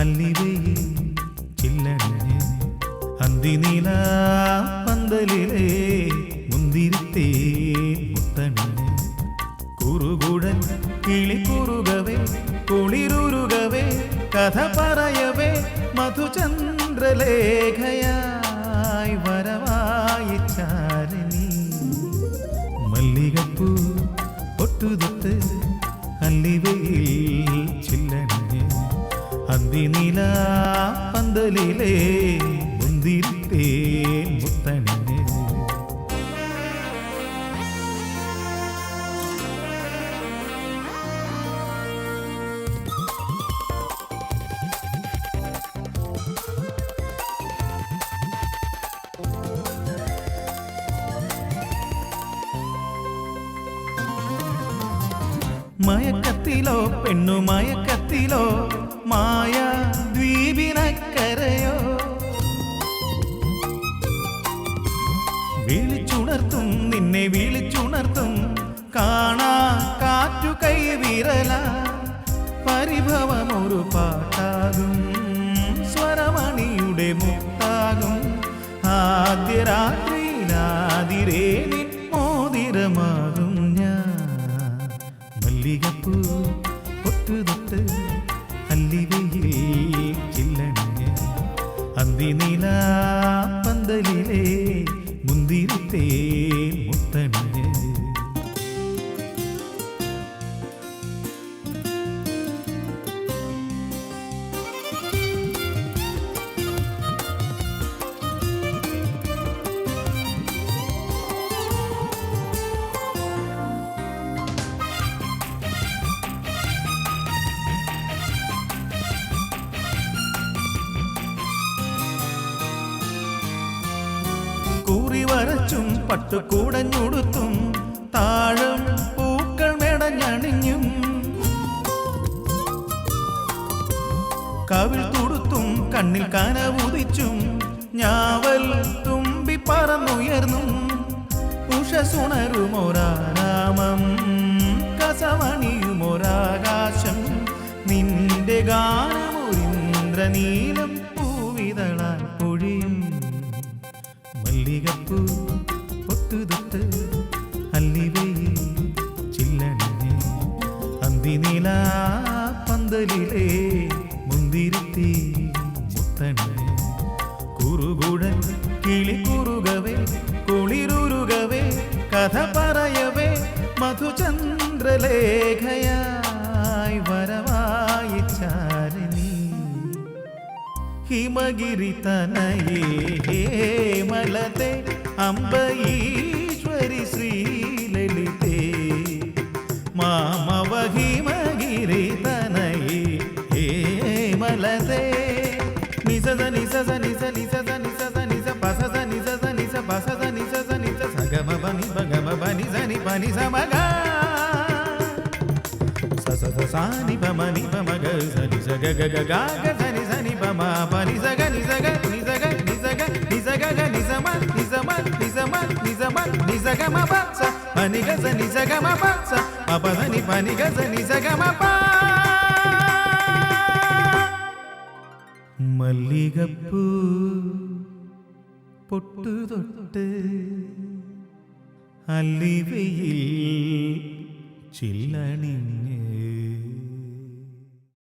അല്ലിവയിൽ ചില്ലണിഞ്ഞ് അന്തിനീല പന്തലിലെ മുന്തിരിത്തേ മുത്തണിഞ്ഞ് കുറുകുടൻ കിളിക്കുറുകവേ കുളിരുരുകവേ കഥ പറയവേ മധുചന്ദ്രലേഖയായി വരവായി ചാരണി മല്ലികപ്പൂ പൊട്ടുതൊട്ട് അന്തിനില പന്തലിലെ മുന്തിരിത്തേ മുത്തണിഞ്ഞ് മയക്കത്തിലോ പെണ്ണു മയക്കത്തിലോ മായ ദ്വീപിനക്കരയോ? വിളിച്ചുണർത്തും നിന്നെ വിളിച്ചുണർത്തും കാണാ കാറ്റു കൈവിരല പരിഭവമൊരു പാട്ടാകും സ്വരമണിയുടെ മുത്താകും. ആദ്യ രാത്രിയിലാതിരേ മോതിരമാകും ഞാൻ. മല്ലികപ്പൂ പൊട്ടുതൊട്ട് കൂറി വരച്ചും പട്ടുകൂടഞ്ഞുടുത്തും താഴം പൂക്കൾ മെടഞ്ഞണിഞ്ഞും. കവിൾ തുടുത്തും കണ്ണിൽ കനവുദിച്ചും ഞാവൽ തുമ്പി പറന്നുയർന്നും. ഉഷസുണരുമൊരാരാമം കസമണിയുമൊരാകാശം നിന്റെ ഗാനമൊരിന്ദ്രനീലം അന്തിനീല കുറുകുടൻ കിളിക്കുറുകവേ കുളിരുരുകവേ കഥ പറയവേ മധുചന്ദ്രലേഖയായി ಹಿಮಗಿರಿತನಯೇ ಹೇಮಲತೆ ಅಂಬಯೀಶ್ವರಿ ಶ್ರೀಲಲಿತೆ ಮಾಮವ ಹಿಮಗಿರಿತನಯೇ ಹೇಮಲತೆ ನಿಸದ ನಿಸದ ನಿಸ ನಿಸದ ನಿಸದ ನಿಸ ಬಸದ ನಿಸದ ನಿಸ ಬಸದ ನಿಸದ ನಿಸ ಸಗಮ ಬನಿ ಬಗಮ ಬನಿ ಸನಿ ಬನಿ ಸಮಗ ಸಸದ ಸಾನಿ ಬಮನಿ ಬಮಗ ಸನಿ ಸಗ ಗಗ ಗಾಗ ಸನಿ ని ప మ గ స ని స గ గ గ గ గ స ని స ని ప మ ప ని స గ ని స గ ని స గ ని స గ ని స గ గ ని స మ ని స మ ని స మ ని స మ ని స గ మ ప స ప ని గ స ని స గ మ ప స ప ప స ని ప ని గ స ని స గ మ ప മല്ലികപ്പൂ പൊട്ടുതൊട്ട് അല്ലിവയിൽ ചില്ലണിഞ്ഞ്